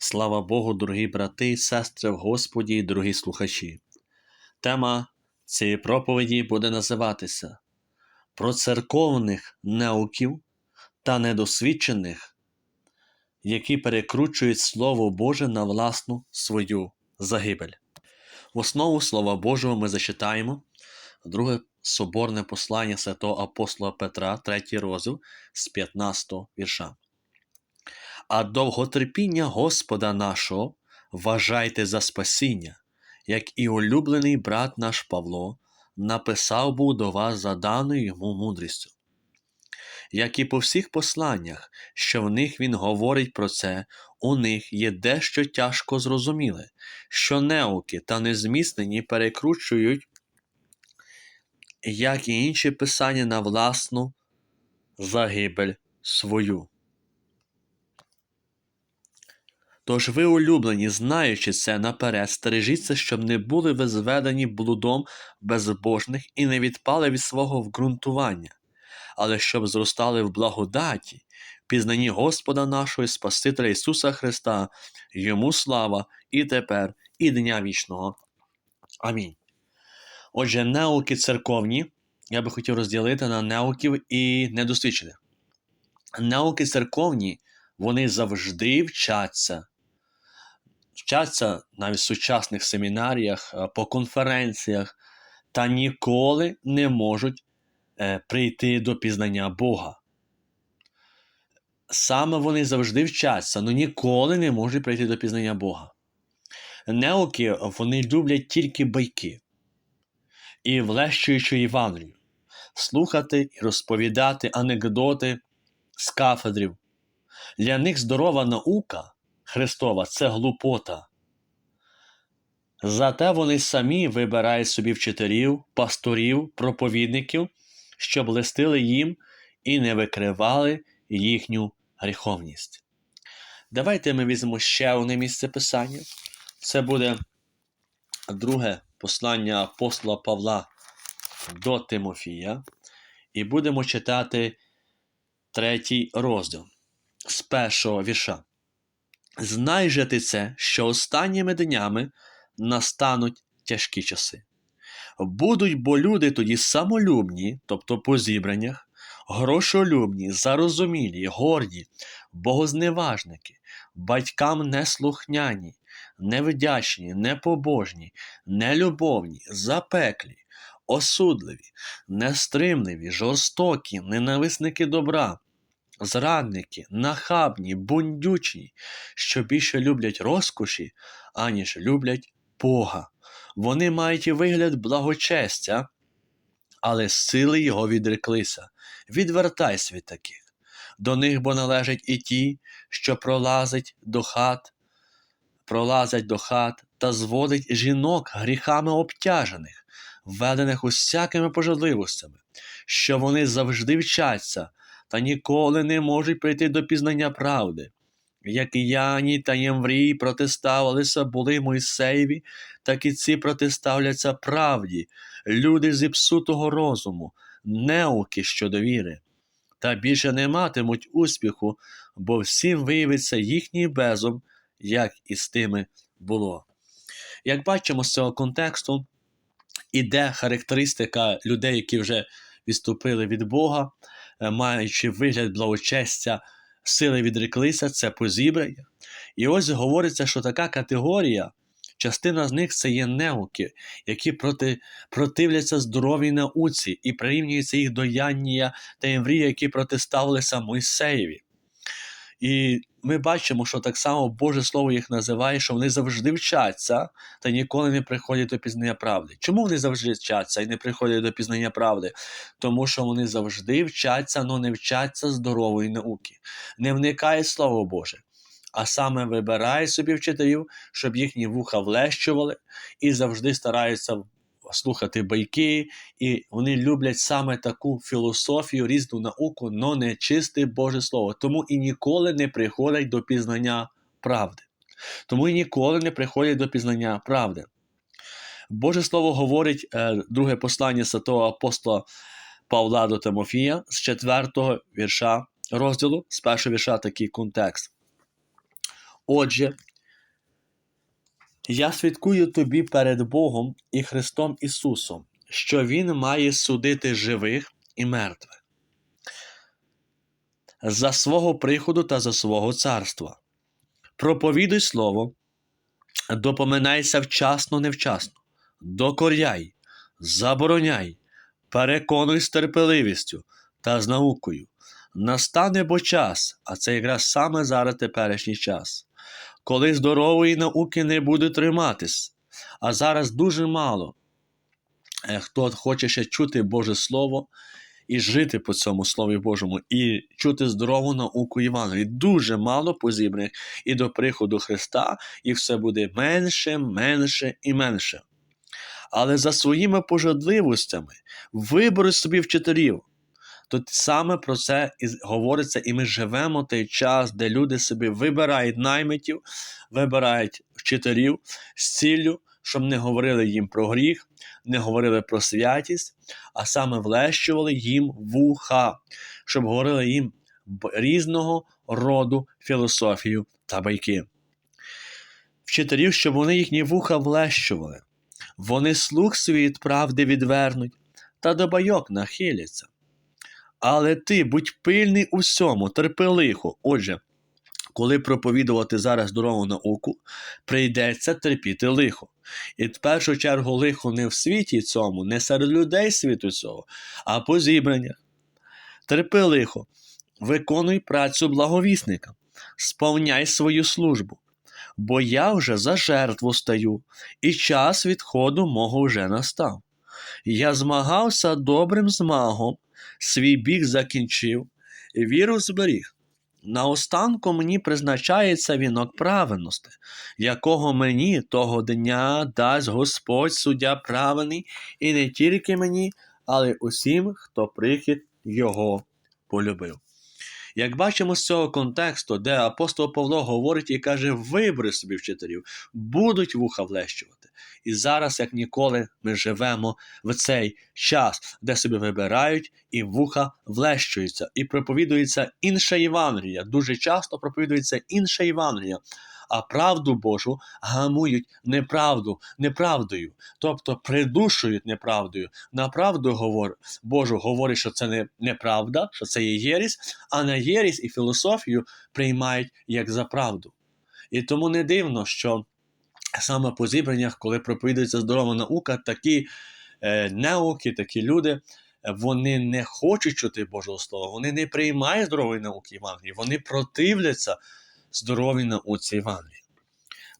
Слава Богу, дорогі брати сестри в Господі і дорогі слухачі. Тема цієї проповіді буде називатися Про церковних неуків та недосвідчених, які перекручують Слово Боже на власну свою загибель. В основу Слова Божого ми зачитаємо друге соборне послання святого апостола Петра, 3 розділ з 15 вірша. А довготерпіння Господа нашого вважайте за спасіння, як і улюблений брат наш Павло написав був до вас за даною йому мудрістю. Як і по всіх посланнях, що в них він говорить про це, у них є дещо тяжко зрозуміле, що неуки та незміснені перекручують, як і інші писання на власну загибель свою. Тож ви, улюблені, знаючи це наперед, стережіться, щоб не були ви зведені блудом безбожних і не відпали від свого вґрунтування, але щоб зростали в благодаті, пізнанні Господа нашого і Спасителя Ісуса Христа, йому слава і тепер, і дня вічного. Амінь. Отже, неуки церковні я би хотів розділити на неуків і недосвідчених. Науки церковні, вони завжди вчаться вчаться навіть в сучасних семінаріях, е, по конференціях, та ніколи не можуть е, прийти до пізнання Бога. Саме вони завжди вчаться, але ніколи не можуть прийти до пізнання Бога. Неоки вони люблять тільки байки і влещуючи Євангелію, слухати і розповідати анекдоти з кафедрів. Для них здорова наука Христова це глупота. Зате вони самі вибирають собі вчителів, пасторів, проповідників, щоб листили їм і не викривали їхню гріховність. Давайте ми візьмемо ще одне місце писання. Це буде друге послання апостола Павла до Тимофія. І будемо читати третій розділ з першого вірша. Знай же ти це, що останніми днями настануть тяжкі часи. Будуть бо люди тоді самолюбні, тобто по зібраннях, грошолюбні, зарозумілі, горді, богозневажники, батькам неслухняні, невдячні, непобожні, нелюбовні, запеклі, осудливі, нестримливі, жорстокі, ненависники добра зрадники, нахабні, бундючні, що більше люблять розкоші, аніж люблять Бога. Вони мають і вигляд благочестя, але сили його відреклися. Відвертайся від таких. До них бо належать і ті, що пролазять до хат, пролазять до хат та зводить жінок гріхами обтяжених, введених усякими пожадливостями, що вони завжди вчаться, та ніколи не можуть прийти до пізнання правди. Як Яні та Ємврій протиставилися були Мойсеєві, так і ці протиставляться правді, люди зіпсутого розуму, неуки щодо віри. Та більше не матимуть успіху, бо всім виявиться їхній безум, як і з тими було. Як бачимо з цього контексту, іде характеристика людей, які вже відступили від Бога, маючи вигляд благочестя, сили відреклися, це позібрання. І ось говориться, що така категорія, частина з них це є неуки, які проти, противляться здоровій науці і прирівнюються їх до Яннія та Єврія, які протиставилися Мойсеєві. І ми бачимо, що так само Боже Слово їх називає, що вони завжди вчаться та ніколи не приходять до пізнання правди. Чому вони завжди вчаться і не приходять до пізнання правди? Тому що вони завжди вчаться, але не вчаться здорової науки, не вникає Слово Боже. А саме вибирає собі вчителів, щоб їхні вуха влещували, і завжди стараються слухати байки, і вони люблять саме таку філософію, різну науку, но не чисте Боже Слово. Тому і ніколи не приходять до пізнання правди. Тому і ніколи не приходять до пізнання правди. Боже Слово говорить е, друге послання святого апостола Павла до Тимофія з четвертого вірша розділу, з першого вірша такий контекст. Отже, Я свідкую тобі перед Богом і Христом Ісусом, що Він має судити живих і мертвих за свого приходу та за свого царства. Проповідуй слово, допоминайся вчасно, невчасно, докоряй, забороняй, переконуй з терпеливістю та з наукою. Настане бо час, а це якраз саме зараз теперішній час, коли здорової науки не буде триматись, а зараз дуже мало. е, Хто хоче ще чути Боже Слово і жити по цьому Слові Божому, і чути здорову науку Євангелії. Дуже мало позібраних і до приходу Христа, їх все буде менше, менше і менше. Але за своїми пожадливостями вибори собі вчителів. Тут саме про це і говориться, і ми живемо той час, де люди собі вибирають наймитів, вибирають вчителів з ціллю, щоб не говорили їм про гріх, не говорили про святість, а саме влещували їм вуха, щоб говорили їм різного роду філософію та байки. Вчителів, щоб вони їхні вуха влещували, вони слух свій від правди відвернуть та до байок нахиляться. Але ти будь пильний у всьому, терпи лихо. Отже, коли проповідувати зараз здорову науку, прийдеться терпіти лихо. І в першу чергу лихо не в світі цьому, не серед людей світу цього, а по зібраннях. Терпи лихо, виконуй працю благовісника, сповняй свою службу, бо я вже за жертву стаю, і час відходу мого вже настав. Я змагався добрим змагом, свій біг закінчив, і віру зберіг. Наостанку мені призначається вінок праведності, якого мені того дня дасть Господь суддя праведний, і не тільки мені, але усім, хто прихід його полюбив. Як бачимо з цього контексту, де апостол Павло говорить і каже: вибери собі вчителів, будуть вуха влещувати. І зараз, як ніколи, ми живемо в цей час, де собі вибирають і вуха влещуються, і проповідується інша Євангелія. Дуже часто проповідується інша Євангелія, а правду Божу гамують неправду, неправдою, тобто придушують неправдою. На правду говор, Божу говорить, що це не неправда, що це є єрість, а на єрість і філософію приймають як за правду. І тому не дивно, що саме по зібраннях, коли проповідується здорова наука, такі е, неуки, такі люди, вони не хочуть чути Божого Слова, вони не приймають здорової науки Євангелії, вони противляться здоровій науці Євангелії.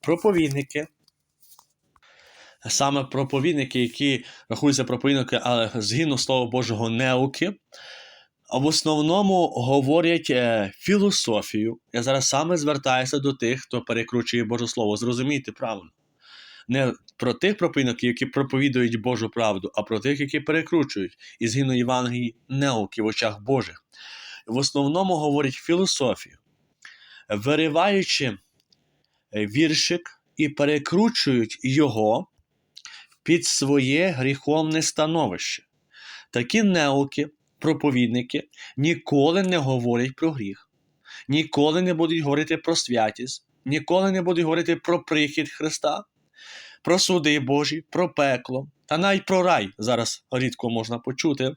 Проповідники, саме проповідники, які рахуються проповідники, але згідно Слова Божого неуки, а в основному говорять е, філософію. Я зараз саме звертаюся до тих, хто перекручує Боже Слово. Зрозумійте правильно. Не про тих проповідників, які проповідують Божу правду, а про тих, які перекручують і згідно Євангелії неуки в очах Божих. В основному говорять філософію, вириваючи е, віршик і перекручують його під своє гріховне становище. Такі неуки проповідники ніколи не говорять про гріх, ніколи не будуть говорити про святість, ніколи не будуть говорити про прихід Христа, про суди Божі, про пекло, та навіть про рай зараз рідко можна почути.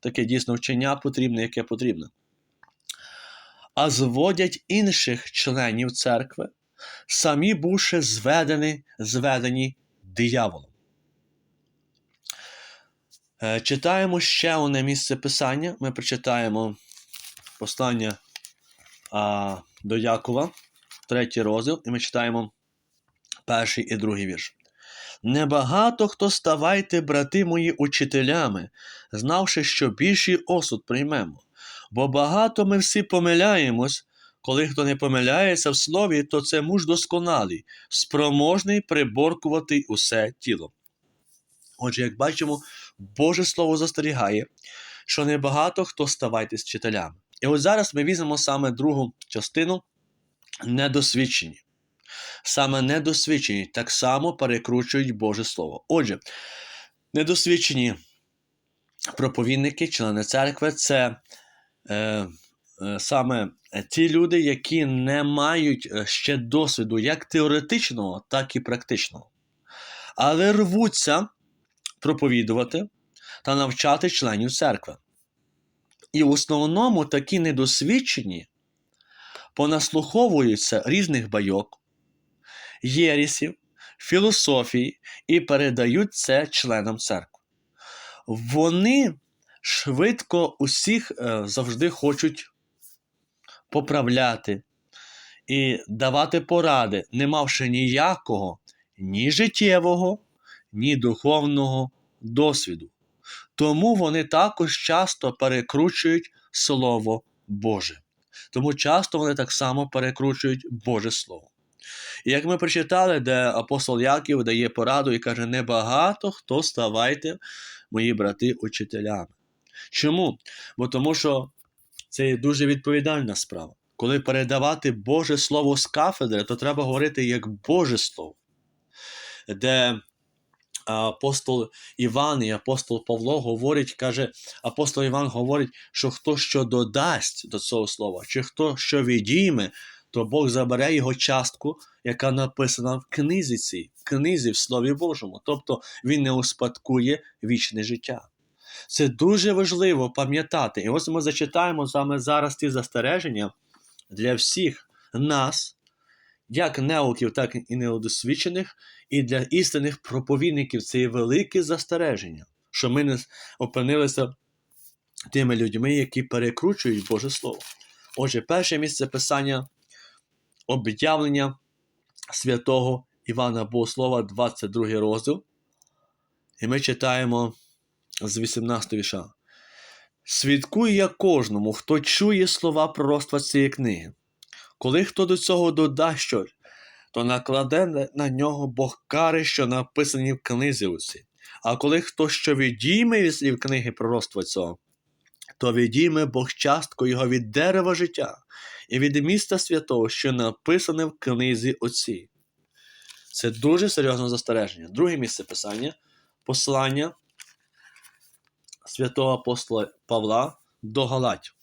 Таке дійсно вчення потрібне, яке потрібне. А зводять інших членів церкви, самі бувши зведені, зведені дияволом. Е, Читаємо ще одне місце писання. Ми прочитаємо послання а, до Якова, третій розділ, і ми читаємо перший і другий вірш. Небагато хто ставайте, брати мої, учителями, знавши, що більший осуд приймемо. Бо багато ми всі помиляємось, коли хто не помиляється в слові, то це муж досконалий, спроможний приборкувати усе тіло. Отже, як бачимо, Боже Слово застерігає, що небагато хто ставайте вчителями. І от зараз ми візьмемо саме другу частину недосвідчені. Саме недосвідчені так само перекручують Боже Слово. Отже, недосвідчені проповідники, члени церкви це е, е, саме е, ті люди, які не мають е, ще досвіду як теоретичного, так і практичного, але рвуться проповідувати та навчати членів церкви. І в основному такі недосвідчені понаслуховуються різних байок, єрісів, філософії і передають це членам церкви. Вони швидко усіх е, завжди хочуть поправляти і давати поради, не мавши ніякого ні життєвого, ні духовного досвіду. Тому вони також часто перекручують Слово Боже. Тому часто вони так само перекручують Боже Слово. І як ми прочитали, де апостол Яків дає пораду і каже: небагато хто ставайте, мої брати, учителями. Чому? Бо тому що це є дуже відповідальна справа. Коли передавати Боже Слово з кафедри, то треба говорити як Боже Слово, де апостол Іван і апостол Павло говорить, каже, апостол Іван говорить, що хто що додасть до цього слова, чи хто що відійме, то Бог забере його частку, яка написана в книзі цій, в книзі в Слові Божому. Тобто він не успадкує вічне життя. Це дуже важливо пам'ятати. І ось ми зачитаємо саме зараз ті застереження для всіх нас, як неуків, так і неодосвідчених, і для істинних проповідників це є велике застереження, що ми не опинилися тими людьми, які перекручують Боже Слово. Отже, перше місце писання об'явлення святого Івана Богослова, 22 розділ. І ми читаємо з 18 віша. Свідкую я кожному, хто чує слова пророцтва цієї книги. Коли хто до цього додасть щось, то накладе на нього Бог кари, що написані в книзі оці. А коли хто що відійме від слів книги пророцтва цього, то відійме Бог частку його від дерева життя і від міста святого, що написане в книзі оці. Це дуже серйозне застереження. Друге місце писання послання святого апостола Павла до Галатів.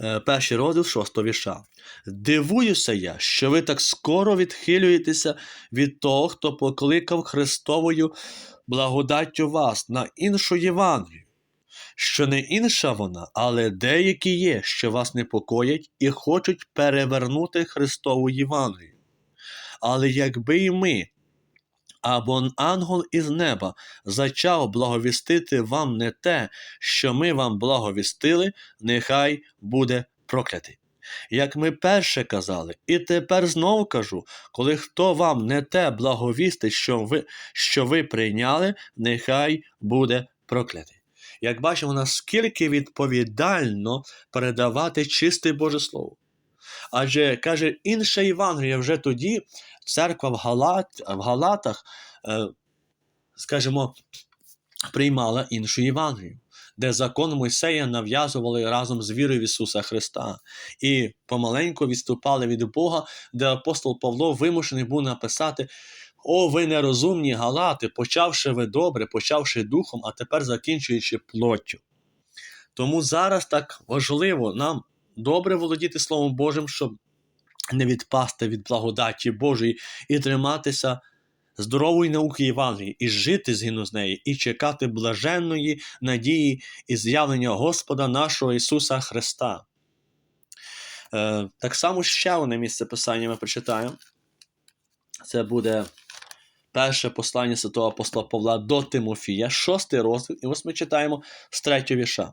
Е, Перший розділ шостого віша. Дивуюся я, що ви так скоро відхилюєтеся від того, хто покликав Христовою благодаттю вас на іншу Євангелію, що не інша вона, але деякі є, що вас непокоять і хочуть перевернути Христову Євангелію. Але якби і ми, або ангел із неба зачав благовістити вам не те, що ми вам благовістили, нехай буде проклятий. Як ми перше казали, і тепер знову кажу, коли хто вам не те благовістить, що ви, що ви прийняли, нехай буде проклятий. Як бачимо, наскільки відповідально передавати чисте Боже Слово. Адже каже інша Євангелія вже тоді церква в, Галат, в Галатах, е, скажімо, приймала іншу Євангелію, де закон Мойсея нав'язували разом з вірою в Ісуса Христа, і помаленьку відступали від Бога, де апостол Павло вимушений був написати. О, ви нерозумні галати, почавши ви добре, почавши духом, а тепер закінчуючи плоттю. Тому зараз так важливо нам добре володіти Словом Божим, щоб не відпасти від благодаті Божої і триматися здорової науки Євангелії, і жити згідно з неї, і чекати блаженної надії і з'явлення Господа нашого Ісуса Христа. Е, так само ще одне місце писання ми прочитаємо. Це буде перше послання святого апостола Павла до Тимофія, шостий розділ, і ось ми читаємо з третього віша.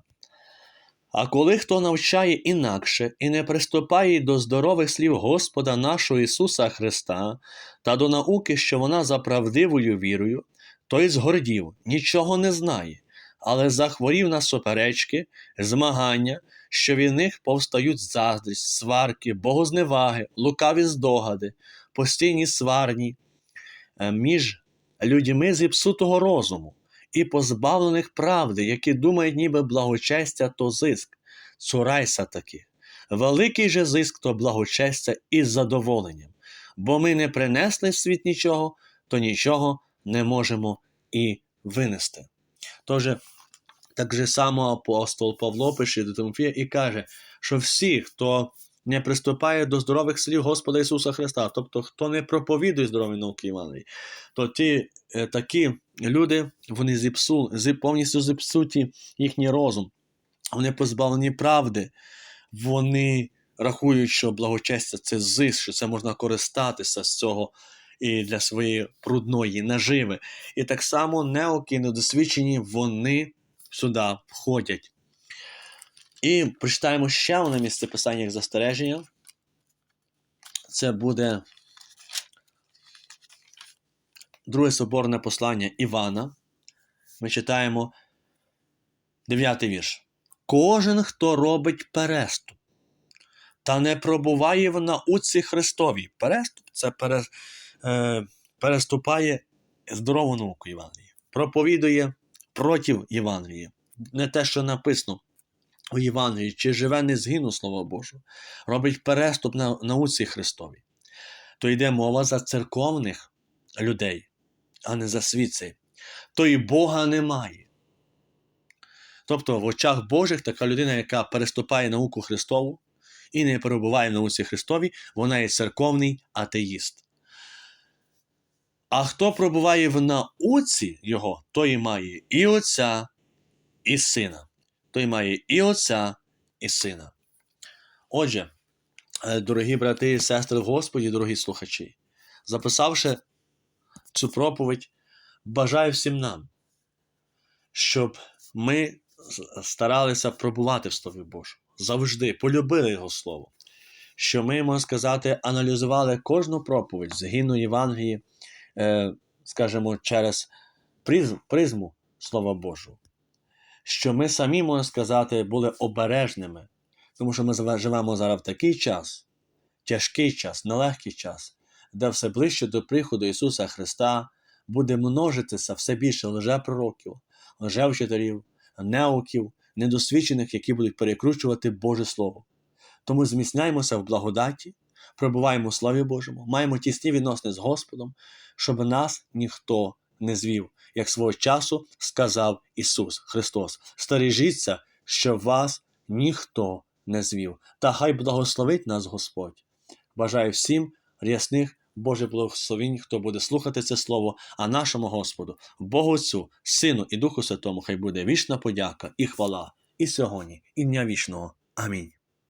А коли хто навчає інакше і не приступає до здорових слів Господа нашого Ісуса Христа та до науки, що вона за правдивою вірою, той згордів, нічого не знає, але захворів на суперечки, змагання, що від них повстають заздрість, сварки, богозневаги, лукаві здогади, постійні сварні е, між людьми зіпсутого розуму і позбавлених правди, які думають, ніби благочестя то зиск, цурайся таки. Великий же зиск то благочестя із задоволенням, бо ми не принесли в світ нічого, то нічого не можемо і винести. Тож, Так же само апостол Павло пише до Тимофія і каже, що всі, хто не приступає до здорових слів Господа Ісуса Христа, тобто хто не проповідує здорові науки Євангелії, то ті е, такі люди, вони зіпсу, зі, повністю зіпсуті їхній розум, вони позбавлені правди, вони рахують, що благочестя це зис, що це можна користатися з цього і для своєї прудної наживи. І так само неоки недосвідчені, вони сюди входять. І прочитаємо ще одне місце писання як застереження. Це буде друге соборне послання Івана. Ми читаємо 9 вірш. Кожен, хто робить переступ, та не пробуває в науці Христовій. Переступ це пере, е, переступає здорову науку Євангелії, проповідує проти Євангелії. Не те, що написано у Євангелії, чи живе не згину Слова Божого, робить переступ на науці Христовій. То йде мова за церковних людей, а не за світ цей. То і Бога немає. Тобто в очах Божих така людина, яка переступає науку Христову і не перебуває в науці Христовій, вона є церковний атеїст. А хто пробуває в науці його, той має і Отця, і Сина. Той має і Отця, і Сина. Отже, е, дорогі брати і сестри в Господі, дорогі слухачі, записавши цю проповідь, бажаю всім нам, щоб ми старалися пробувати в Слові Божому, завжди полюбили Його Слово, що ми, можна сказати, аналізували кожну проповідь згідно Євангелії, е, скажімо, через призму Слова Божого. Що ми самі, можна сказати, були обережними, тому що ми живемо зараз в такий час, тяжкий час, нелегкий час, де все ближче до приходу Ісуса Христа буде множитися все більше лжепророків, лжевчителів, неуків, недосвідчених, які будуть перекручувати Боже Слово. Тому зміцняємося в благодаті, пробуваємо в Слові Божому, маємо тісні відносини з Господом, щоб нас ніхто не звів, як свого часу сказав Ісус Христос. Стережіться, щоб вас ніхто не звів. Та хай благословить нас Господь. Бажаю всім рясних Божих благословінь, хто буде слухати це слово, а нашому Господу, Богу Отцю, Сину і Духу Святому, хай буде вічна подяка і хвала і сьогодні, і дня вічного. Амінь.